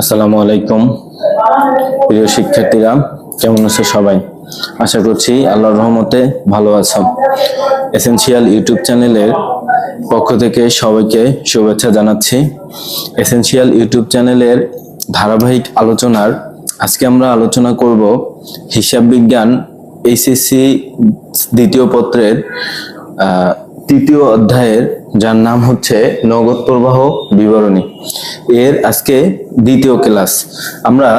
আসসালামু আলাইকুম, প্রিয় শিক্ষার্থীরা, কেমন আছে সবাই? আশা করছি আল্লাহর রহমতে ভালো আছো। এসেনশিয়াল ইউটিউব চ্যানেলের পক্ষ থেকে সবাইকে শুভেচ্ছা জানাচ্ছি। এসেনশিয়াল ইউটিউব চ্যানেলের ধারাবাহিক আলোচনার আজকে আমরা আলোচনা করব হিসাব বিজ্ঞান এইচএসসি দ্বিতীয় পত্রের তৃতীয় অধ্যায়ের, যার নাম হচ্ছে নগদ প্রবাহ বিবরণী। এর আজকে দ্বিতীয় ক্লাস। আমরা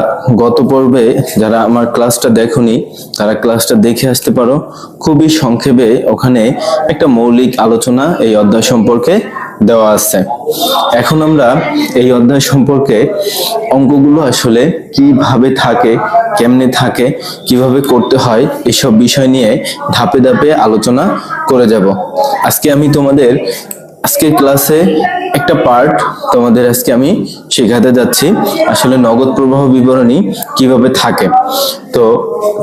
গত পর্বে যারা আমার ক্লাসটা দেখনি, তারা ক্লাসটা দেখে আসতে পারো। খুবই সংক্ষেপে ওখানে একটা মৌলিক আলোচনা এই অধ্যায় সম্পর্কে দেওয়া আছে। এখন আমরা এই অধ্যায় সম্পর্কে অঙ্কগুলো আসলে কীভাবে থাকে কেমনে থাকে, কীভাবে করতে হয়, এসব বিষয় নিয়ে ধাপে ধাপে আলোচনা করে যাব। আজকে আমি তোমাদের, আজকের ক্লাসে একটা পার্ট তোমাদের আজকে আমি শেখাতে যাচ্ছি। আসলে নগদ প্রবাহ বিবরণী কীভাবে থাকে। তো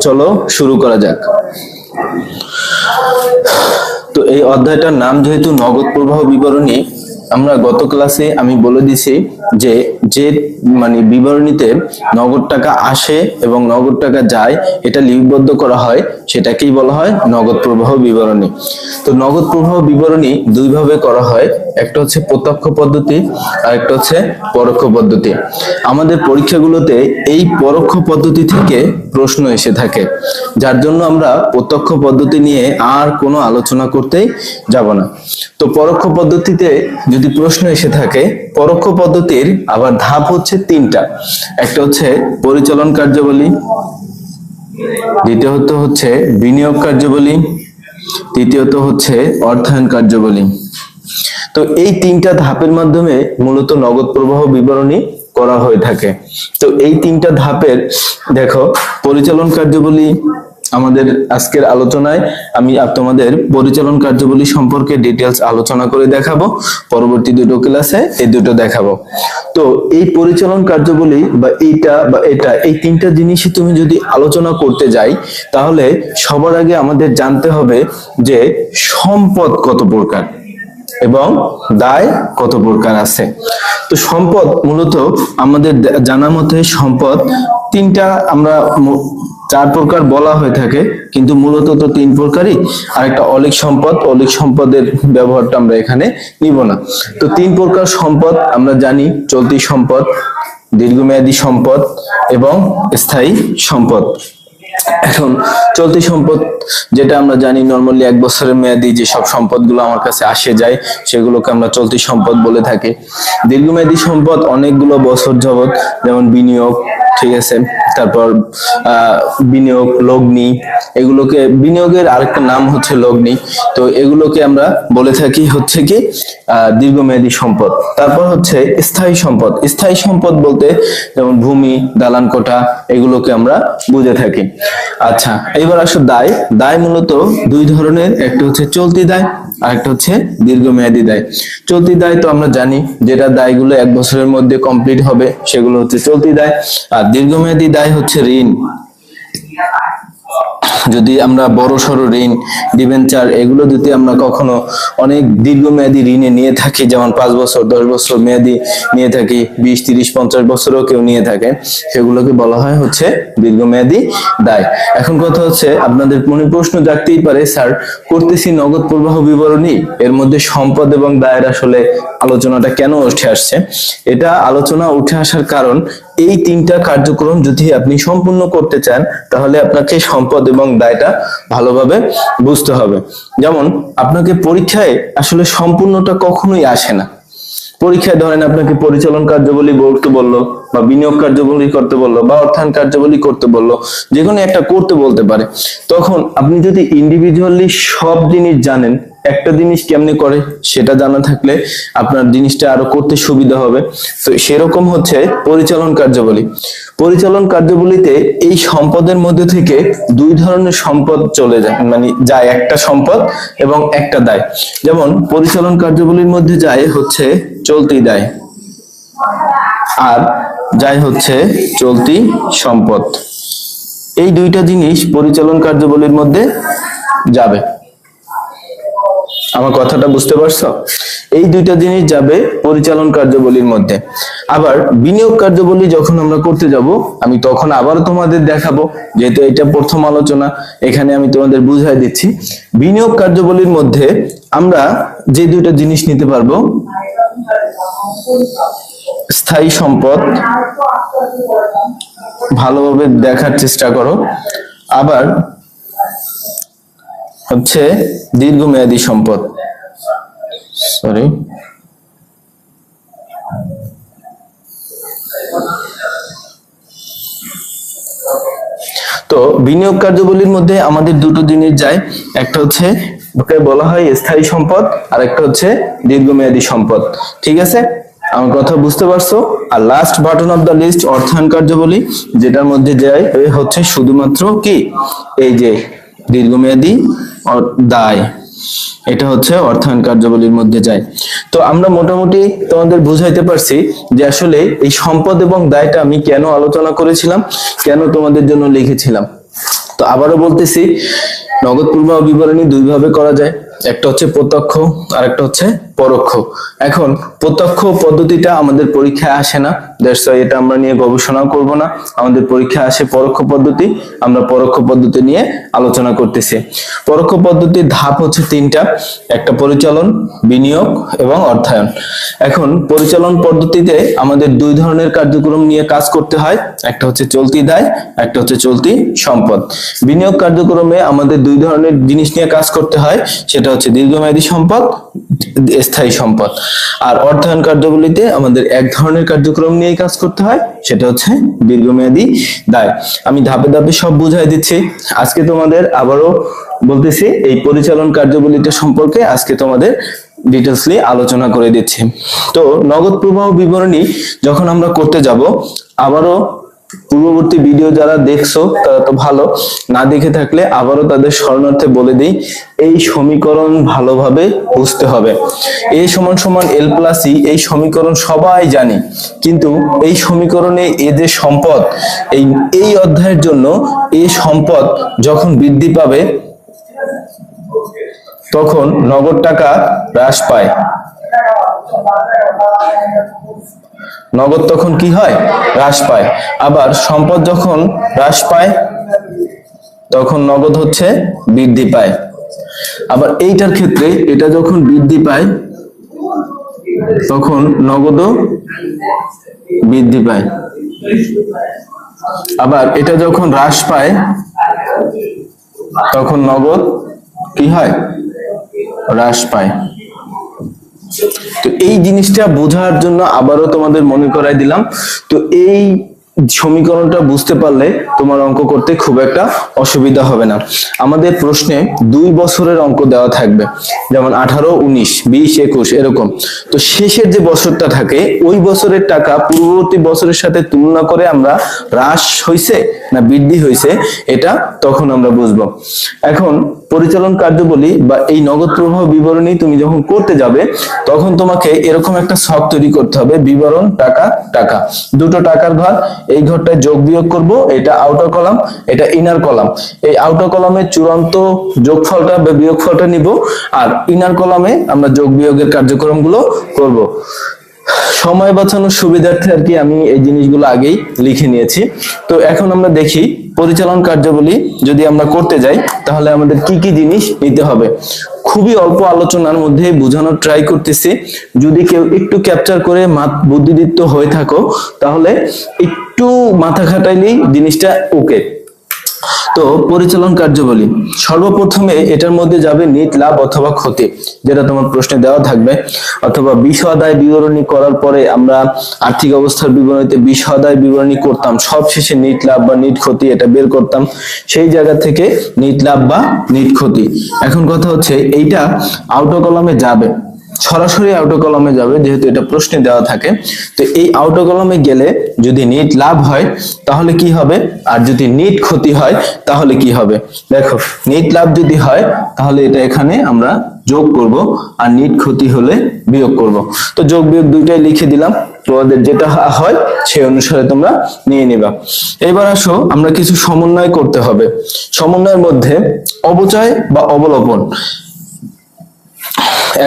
চলো শুরু করা যাক। তো এই অধ্যায়টার নাম যেহেতু নগদ প্রবাহ বিবরণী, আমরা গত ক্লাসে আমি বলে দিছি যে যে মানে বিবরণীতে নগদ টাকা আসে এবং নগদ টাকা যায়, এটা লিপিবদ্ধ করা হয়, সেটাকেই বলা হয় নগদ প্রবাহ বিবরণী। তো নগদ প্রবাহ বিবরণী দুইভাবে করা হয়, একটা হচ্ছে প্রত্যক্ষ পদ্ধতি, আর একটা হচ্ছে পরোক্ষ পদ্ধতি। আমাদের পরীক্ষাগুলোতে এই পরোক্ষ পদ্ধতি থেকে প্রশ্ন এসে থাকে, যার জন্য আমরা প্রত্যক্ষ পদ্ধতি নিয়ে আর কোনো আলোচনা করতেই যাব না। তো পরোক্ষ পদ্ধতিতে যদি প্রশ্ন এসে থাকে, পরোক্ষ পদ্ধতির আবার ধাপ হচ্ছে তিনটা। একটা হচ্ছে পরিচালন কার্যাবলী, দ্বিতীয়ত হচ্ছে বিনিয়োগ কার্যাবলী, তৃতীয়ত হচ্ছে অর্থায়ন কার্যাবলী। তো এই তিনটা ধাপের মাধ্যমে মূলত নগদ প্রবাহ বিবরণী করা হয়ে থাকে। তো এই তিনটা ধাপের, দেখো, পরিচালন কার্যাবলী আমাদের আজকের আলোচনায় আমি তোমাদের পরিচালন কার্যাবলী সম্পর্কে ডিটেলস আলোচনা করে দেখাবো। পরবর্তী দুটো ক্লাসে এই দুটো দেখাবো। তো এই পরিচালন কার্যাবলী বা এইটা বা এটা, এই তিনটা জিনিসই তুমি যদি আলোচনা করতে যাই, তাহলে সবার আগে আমাদের জানতে হবে যে সম্পদ কত প্রকার এবং দায় কত প্রকার আছে। তো সম্পদ মূলত আমাদের জানা মতে সম্পদ তিনটা আমরা চার প্রকার বলা হয়ে থাকে, কিন্তু মূলত তো তিন প্রকারই। আর একটা অলিক সম্পদ, অলিক সম্পদের ব্যবহারটা আমরা এখানে নিব না। তো তিন প্রকার সম্পদ আমরা জানি, চলতি সম্পদ, দীর্ঘমেয়াদী সম্পদ এবং স্থায়ী সম্পদ। এখন চলতি সম্পদ যেটা আমরা জানি নর্মালি এক বছরের মেয়াদি যে সব সম্পদগুলো আমার কাছে আসে যায়, সেগুলোকে আমরা চলতি সম্পদ বলে থাকি। দীর্ঘমেয়াদী সম্পদ অনেকগুলো বছর যাবত যেমন বিনিয়োগ, ঠিক আছে? তারপর বিনিয়োগ, লগ্নি, এগুলোকে, বিনিয়োগের আরেকটা নাম হচ্ছে লগ্নি। তো এগুলোকে আমরা বলে থাকি হচ্ছে কি দীর্ঘমেয়াদী সম্পদ। তারপর হচ্ছে স্থায়ী সম্পদ। স্থায়ী সম্পদ বলতে যেমন ভূমি, দালান কোঠা, এগুলোকে আমরা বুঝে থাকি। আচ্ছা এবার আসো দায়। দায় মূলত দুই ধরনের, একটা হচ্ছে চলতি দায়, আর একটা হচ্ছে দীর্ঘমেয়াদী দায়। চলতি দায় তো আমরা জানি, যেটা দায়গুলো এক বছরের মধ্যে কমপ্লিট হবে, সেগুলো হচ্ছে চলতি দায়। আর দীর্ঘমেয়াদী দায় হচ্ছে ঋণ। যদি আমরা বড় সড়ো ঋণ ডিবেঞ্চার এগুলো যদি আমরা কখনো অনেক দীর্ঘমেয়াদী ঋণে নিয়ে থাকি, যেমন পাঁচ বছর, দশ বছর মেয়াদি নিয়ে থাকি, বিশ, তিরিশ, পঞ্চাশ বছরও কেউ নিয়ে থাকে, সেগুলোকে বলা হয় হচ্ছে দীর্ঘমেয়াদী দায়। এখন কথা হচ্ছে, আপনাদের মনে প্রশ্ন জাগতেই পারে, স্যার, করতেছি নগদ প্রবাহ বিবরণী, এর মধ্যে সম্পদ এবং দায়ের আসলে আলোচনাটা কেন উঠে আসছে? এটা আলোচনা উঠে আসার কারণ এই তিনটা কার্যক্রম যদি আপনি সম্পূর্ণ করতে চান, তাহলে আপনাকে সম্পদ এবং দায়টা ভালোভাবে বুঝতে হবে। যেমন, আপনাকে পরীক্ষায় আসলে সম্পূর্ণটা কখনোই আসে না। পরীক্ষায় ধরেন আপনাকে পরিচালন কার্যাবলী করতে বলল, বা বিনিয়োগ কার্যাবলী করতে বলল, বা অর্থায়ন কার্যাবলী করতে বলল যে কোনো একটা করতে বলতে পারে। তখন আপনি যদি ইন্ডিভিজুয়ালি সব জিনিস জানেন একটা জিনিস কেমনে করে সেটা জানা থাকলে আপনার জিনিসটা আরও করতে সুবিধা হবে। তো সেরকম হচ্ছে পরিচালন কার্যাবলী। পরিচালন কার্যাবলীতে এই সম্পদের মধ্যে থেকে দুই ধরনের সম্পদ চলে যায় মানে যায় একটা সম্পদ এবং একটা দায়। যেমন পরিচালন কার্যাবলীর মধ্যে যায় হচ্ছে চলতি দায় আর যায় হচ্ছে চলতি সম্পদ। এই দুইটা জিনিস পরিচালন কার্যাবলীর মধ্যে যাবে। আমার কথাটা বুঝতে পারছ? এই দুইটা জিনিস যাবে পরিচালন কার্যাবলীর মধ্যে। আবার বিনিয়োগ কার্যাবলী যখন আমরা করতে যাব, আমি তখন আবারও তোমাদের দেখাবো, যেহেতু এটা প্রথম আলোচনা, এখানে আমি তোমাদের বুঝাই দিচ্ছি। বিনিয়োগ কার্যাবলীর মধ্যে আমরা যে দুইটা জিনিস নিতে পারব, স্থায়ী সম্পদ, ভালোভাবে দেখার চেষ্টা করো। আবার হচ্ছে দীর্ঘমেয়াদী সম্পদ। সরি তো বিনিয়োগ কার্যাবলীর মধ্যে আমাদের দুটো জিনিস যায়। একটা হচ্ছে, ওকে বলা হয় স্থায়ী সম্পদ আর একটা হচ্ছে দীর্ঘমেয়াদী সম্পদ। ঠিক আছে? আমার কথা বুঝতে পারছ? আর last button of the list অর্থায়ন কার্যাবলী, যেটার মধ্যে যায় হচ্ছে শুধুমাত্র কি? এই যে দীর্ঘমেয়াদী দায়। এটা হচ্ছে অর্থায়ন কার্যাবলীর মধ্যে যায়। তো আমরা মোটামুটি তোমাদের বুঝাইতে পারছি যে আসলে এই সম্পদ এবং দায়টা আমি কেন আলোচনা করেছিলাম, কেন তোমাদের জন্য লিখেছিলাম। তো আবারও বলতেছি, নগদ প্রবাহ বিবরণী দুইভাবে করা যায়। একটা হচ্ছে প্রত্যক্ষ আর একটা হচ্ছে পরোক্ষ। এখন, প্রত্যক্ষ পদ্ধতিটা আমাদের পরীক্ষায় আসে না। দ্যাটস এটা আমরা নিয়ে গবেষণা করব না। আমাদের পরীক্ষায় আসে পরোক্ষ পদ্ধতি, আমরা পরোক্ষ পদ্ধতি নিয়ে আলোচনা করতেছি। পরোক্ষ পদ্ধতির ধাপ হচ্ছে তিনটা। একটা পরিচালন, বিনিয়োগ এবং অর্থায়ন। এখন, পরিচালন পদ্ধতিতে আমাদের দুই ধরনের কার্যক্রম নিয়ে কাজ করতে হয়। একটা হচ্ছে চলতি দায়, একটা হচ্ছে চলতি সম্পদ। বিনিয়োগ কার্যক্রমে আমাদের দুই ধরনের জিনিস নিয়ে কাজ করতে হয়। সেটা হচ্ছে দীর্ঘমেয়াদী সম্পদ, স্থায়ী সম্পদ। আর অর্থায়ন কার্যগুলিতে আমাদের এক ধরনের কার্যক্রম নিয়ে কাজ করতে হয়, সেটা হচ্ছে দীর্ঘমেয়াদী দায়। আমি ধাপে ধাপে সব বুঝাই দিচ্ছি। আজকে তোমাদের আবারও বলতেছি, এই পরিচালন কার্যাবলীটা সম্পর্কে আজকে তোমাদের ডিটেলসলি আলোচনা করে দিচ্ছি। তো নগদ প্রবাহ বিবরণী যখন আমরা করতে যাব, আবারও পূর্ববর্তী ভিডিও যারা দেখছ, তারা তো ভালো। না দেখে থাকলে আবারও তাদের স্মরণার্থে বলে দিই, এই সমীকরণ ভালোভাবে বুঝতে হবে। এ সমান সমান এল প্লাস ই এই সমীকরণ সবাই জানি, কিন্তু এই সমীকরণে এ যে সম্পদ, এই এই অধ্যায়ের জন্য এ সম্পদ যখন বৃদ্ধি পাবে, তখন নগদ টাকা হ্রাস পায়। নগদ তখন কি হয়? হ্রাস পায়। আবার সম্পদ যখন হ্রাস পায়, তখন নগদ হচ্ছে বৃদ্ধি পায়। আবার এইটার ক্ষেত্রে এটা যখন বৃদ্ধি পায়, তখন নগদও বৃদ্ধি পায়। আবার এটা যখন হ্রাস পায়, তখন নগদ কি হয়? হ্রাস পায়। তো এই জিনিসটা বোঝার জন্য আবারও তোমাদের মনে করাই দিলাম। তো এই সমীকরণটা বুঝতে পারলে তোমার অঙ্ক করতে খুব একটা অসুবিধা হবে না। আমাদের প্রশ্নে দুই বছরের অঙ্ক দেওয়া থাকবে, যেমন আঠারো, উনিশ, বিশ, একুশ, এরকম। তো শেষের যে বছরটা থাকে, ওই বছরের টাকা পূর্ববর্তী বছরের সাথে তুলনা করে আমরা হ্রাস হয়েছে না বৃদ্ধি হয়েছে এটা তখন আমরা বুঝব। এখন পরিচালন কার্যাবলী বা এই নগদ প্রবাহ বিবরণী তুমি যখন করতে যাবে, তখন তোমাকে এরকম একটা ছক তৈরি করতে হবে, বিবরণ, টাকা টাকা। দুটো টাকার ঘর এই ঘরটায় যোগ বিয়োগ করব, এটা আউটার কলাম এটা ইনার কলাম এই আউটার কলামে চূড়ান্ত যোগফলটা বা বিয়োগফলটা নিব, আর ইনার কলামে আমরা যোগ বিয়োগের কার্যক্রমগুলো করব। সময় বাঁচানোর সুবিধার্থে আর কি আমি এই জিনিসগুলো আগেই লিখে নিয়েছি। তো এখন আমরা দেখি পরিচালন কার্যাবলী যদি আমরা করতে যাই, তাহলে আমাদের কি কি জিনিস নিতে হবে? খুবই অল্প আলোচনার মধ্যে বোঝানোর ট্রাই করতেছি। যদি কেউ একটু ক্যাপচার করে বুদ্ধিদীপ্ত হয়ে থাকো, তাহলে একটু মাথা খাটাইলেই জিনিসটা ওকে তো পরিচালন কার্যাবলী। সর্বপ্রথমে এটার মধ্যে যাবে নিট, লাভ অথবা ক্ষতি, যেটা তোমার প্রশ্নে দেওয়া থাকবে। অথবা বিশদায় বিবরণী করার পরে আমরা আর্থিক অবস্থার বিবরণীতে বিশদায় বিবরণী করতাম। সব শেষে নিট, লাভ বা নিট ক্ষতি এটা বের করতাম। সেই জায়গা থেকে নিট, লাভ বা নিট ক্ষতি। এখন কথা হচ্ছে, এইটা আউটো কলামে যাবে। সরাসরি আউটো কলমে যাবে, যেহেতু এটা প্রশ্নে দেওয়া থাকে। তো এই আউটো কলমে গেলে যদি নিট লাভ হয়, তাহলে কি হবে? আর যদি নিট ক্ষতি হয়, তাহলে কি হবে? দেখো নিট লাভ যদি হয়, তাহলে এটা এখানে আমরা যোগ করব, আর নিট ক্ষতি হলে বিয়োগ করব। তো যোগ বিয়োগ দুইটাই লিখে দিলাম। তোমাদের যেটা হয়, সেই অনুসারে তোমরা নিয়ে নিবা। এবার আসো, আমরা কিছু সমন্বয় করতে হবে। সমন্বয়ের মধ্যে অবচয় বা অবলোপন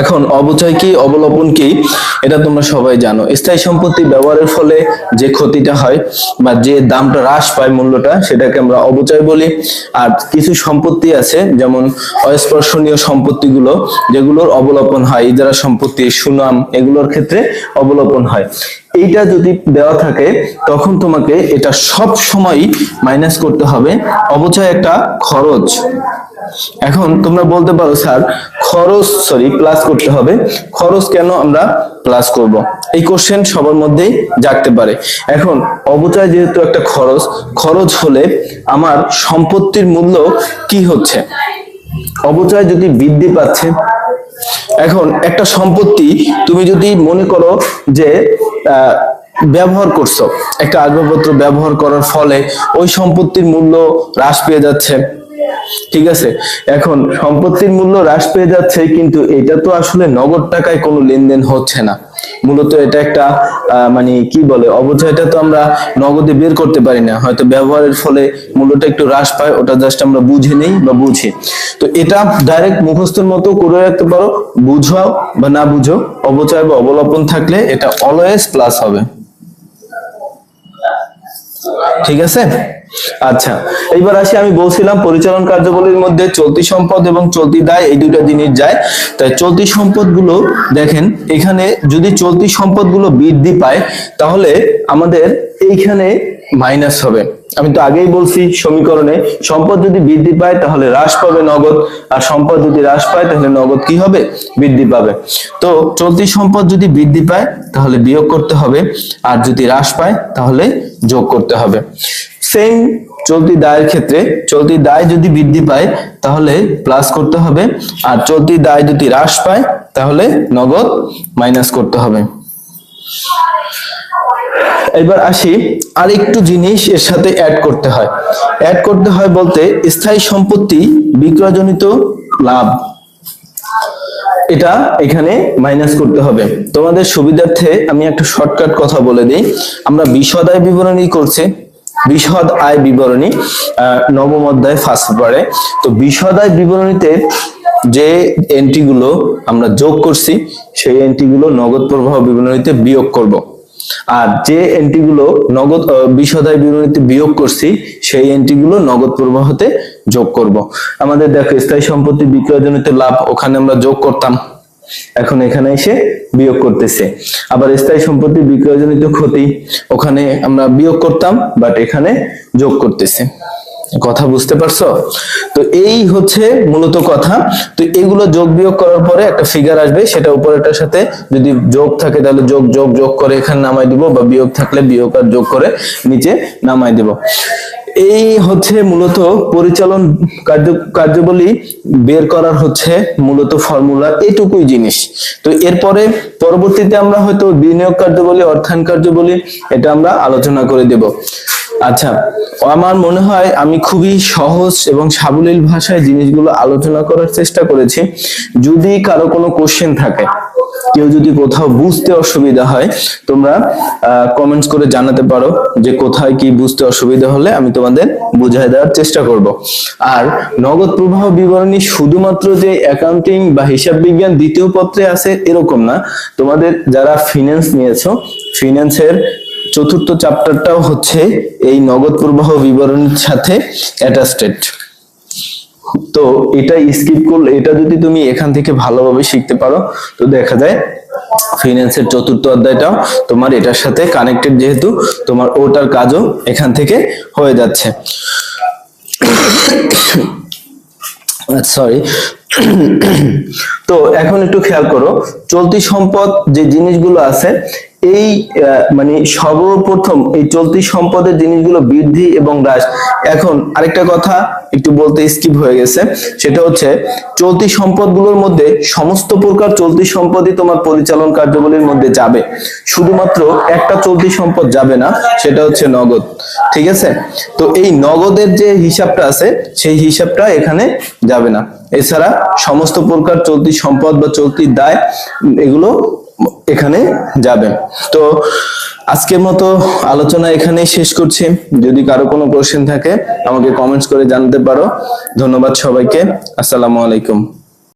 এখন অবচয় কি, অবলম্বন কি, এটা তোমরা সবাই জানো। স্থায়ী সম্পত্তি ব্যবহারের ফলে যে ক্ষতিটা হয় বা যে দামটা হ্রাস পায় মূল্যটা, সেটাকে আমরা অবচয় বলি। আর কিছু সম্পত্তি আছে, যেমন অস্পর্শনীয় সম্পত্তিগুলো, যেগুলোর অবলম্বন হয়, ইজারা সম্পত্তি, সুনাম, এগুলোর ক্ষেত্রে অবলম্বন হয়। এইটা যদি দেওয়া থাকে, তখন তোমাকে এটা সব সময় মাইনাস করতে হবে। অবচয় একটা খরচ। এখন তোমরা বলতে পারো, স্যার, খরচ সরি প্লাস করতে হবে। খরচ কেন আমরা প্লাস করব? এই কোশ্চেন সবার মধ্যেই জাগতে পারে। এখন, অবচয় যেহেতু একটা খরচ খরচ হলে আমার সম্পত্তির মূল্য কি হচ্ছে? অবচয় যদি বৃদ্ধি পাচ্ছে, এখন একটা সম্পত্তি তুমি যদি মনে করো যে ব্যবহার করছ একটা আসবাবপত্র ব্যবহার করার ফলে ওই সম্পত্তির মূল্য হ্রাস পেয়ে যাচ্ছে। ঠিক আছে? এখন সম্পত্তির মূল্য হ্রাস পেয়ে যাচ্ছে, কিন্তু এটা তো আসলে নগদ টাকায় কোনো লেনদেন হচ্ছে না। মূলত এটা একটা মানে কি বলে অবচয়টা তো আমরা নগদে বের করতে পারি না। হয়তো ব্যবহারের ফলে মূল্যটা একটু হ্রাস পায়, ওটা জাস্ট আমরা বুঝে নেই বা বুঝি। তো এটা ডাইরেক্ট মুখস্থের মতো করে রাখতে পারো, বুঝাও বা না বুঝো অবচয় বা অবলম্বন থাকলে এটা অলওয়েজ প্লাস হবে। ঠিক আছে? আচ্ছা এইবার আসি, আমি বলছিলাম পরিচালন কার্যাবলীর মধ্যে চলতি সম্পদ এবং চলতি দায়, এই দুটো জিনিস যায়। তাই চলতি সম্পদগুলো দেখেন, এখানে যদি চলতি সম্পদগুলো বৃদ্ধি পায়, তাহলে আমাদের এইখানে মাইনাস হবে। আমি তো আগেই বলছি, সমীকরণে সম্পদ যদি বৃদ্ধি পায়, তাহলে হ্রাস পাবে নগদ। আর সম্পদ যদি হ্রাস পায়, তাহলে নগদ কি হবে? বৃদ্ধি পাবে। তো চলতি সম্পদ যদি বৃদ্ধি পায়, তাহলে বিয়োগ করতে হবে। আর যদি হ্রাস পায়, তাহলে যোগ করতে হবে। সেম চলতি দায়ের ক্ষেত্রে, চলতি দায় যদি বৃদ্ধি পায়, তাহলে প্লাস করতে হবে। আর চলতি দায় যদি হ্রাস পায়, তাহলে নগদ মাইনাস করতে হবে। এবার আসি আর একটু জিনিস এর সাথে অ্যাড করতে হয়। অ্যাড করতে হয় বলতে স্থায়ী সম্পত্তি, বিক্রয়জনিত লাভ। এটা এখানে মাইনাস করতে হবে। তোমাদের সুবিধার্থে আমি একটা শর্টকাট কথা বলে দিই। আমরা বিশদ আয় বিবরণী করছি। বিশদ আয় বিবরণী নবম অধ্যায় ফার্স্ট পারে। তো বিশদ আয় বিবরণীতে যে এন্ট্রি গুলো আমরা যোগ করছি, সেই এন্ট্রি গুলো নগদ প্রবাহ বিবরণীতে বিয়োগ করব। আর যে এন্ট্রিগুলো নগদ বিশদায় বিবরণীতে বিয়োগ করছি, সেই এন্ট্রিগুলো নগদ প্রবাহতে যোগ করব। আমাদের দেখো, স্থায়ী সম্পত্তি বিক্রয়জনিত লাভ, ওখানে আমরা যোগ করতাম। এখন এখানে এসে বিয়োগ করতেছে। আবার স্থায়ী সম্পত্তি বিক্রয়জনিত ক্ষতি, ওখানে আমরা বিয়োগ করতাম বাট এখানে যোগ করতেছে। কথা বুঝতে পারছ? তো এই হচ্ছে মূলত কথা। তো এগুলো যোগ বিয়োগ করার পরে একটা ফিগার আসবে, সেটা উপরেটার সাথে যদি যোগ থাকে তাহলে যোগ যোগ যোগ করে এখানে নামাই দিব বা বিয়োগ থাকলে বিয়োগ আর যোগ করে নিচে নামাই দিব। এই হচ্ছে মূলত পরিচালন কার্য, কার্যাবলী বের করার হচ্ছে মূলত ফর্মুলা এটুকুই জিনিস। তো এরপরে পরবর্তীতে আমরা হয়তো বিনিয়োগ কার্যাবলী, অর্থায়ন কার্যবলী, এটা আমরা আলোচনা করে দেব। আচ্ছা আমার মনে হয় আমি খুবই সহজ এবং সাবলীল ভাষায় জিনিসগুলো আলোচনা করার চেষ্টা করেছি। যদি কারও কোনো কোশ্চেন থাকে, কেউ যদি কোথাও বুঝতে অসুবিধা হয়, তোমরা কমেন্টস করে জানাতে পারো যে কোথায় কি বুঝতে অসুবিধা হলে আমি তোমাদের বুঝাই দেওয়ার চেষ্টা করব। আর নগদ প্রবাহ বিবরণী শুধুমাত্র যে অ্যাকাউন্টিং বা হিসাব বিজ্ঞান দ্বিতীয় পত্রে আছে, এরকম না। তোমাদের যারা ফিনান্স নিয়েছো ফিনান্সের চতুর্থ চ্যাপ্টারটাও হচ্ছে এই নগদ প্রবাহ বিবরণীর সাথে অ্যাটাস্টেড তো এটা স্কিপ করলে, এটা যদি তুমি এখান থেকে ভালোভাবে শিখতে পারো, তো দেখা যায় ফিনান্সের চতুর্থ অধ্যায়টাও তোমার এটার সাথে কানেক্টেড যেহেতু তোমার ওটার কাজও এখান থেকে হয়ে যাচ্ছে। সরি তো এখন একটু খেয়াল করো, চলতি সম্পদ যে জিনিসগুলো আছে এই মানে সর্বপ্রথম এই চলতি সম্পদের জিনিসগুলো বৃদ্ধি এবং হ্রাস। এখন আরেকটা কথা, একটু বলতে স্কিপ হয়ে গেছে, সেটা হচ্ছে চলতি সম্পদগুলোর মধ্যে সমস্ত প্রকার চলতি সম্পদই তোমার পরিচালন কার্যাবলীর মধ্যে যাবে। শুধুমাত্র একটা চলতি সম্পদ যাবে না, সেটা হচ্ছে নগদ, ঠিক আছে? তো এই নগদের যে হিসাবটা আছে, সেই হিসাবটা এখানে যাবে না। এছাড়া সমস্ত প্রকার চলতি সম্পদ বা চলতি দায় এগুলো এখানে যাবেন। তো আজকের মতো আলোচনা এখানেই শেষ করছি। যদি কারও কোনো কোশ্চেন থাকে, আমাকে কমেন্টস করে জানতে পারো। ধন্যবাদ সবাইকে। আসসালামু আলাইকুম।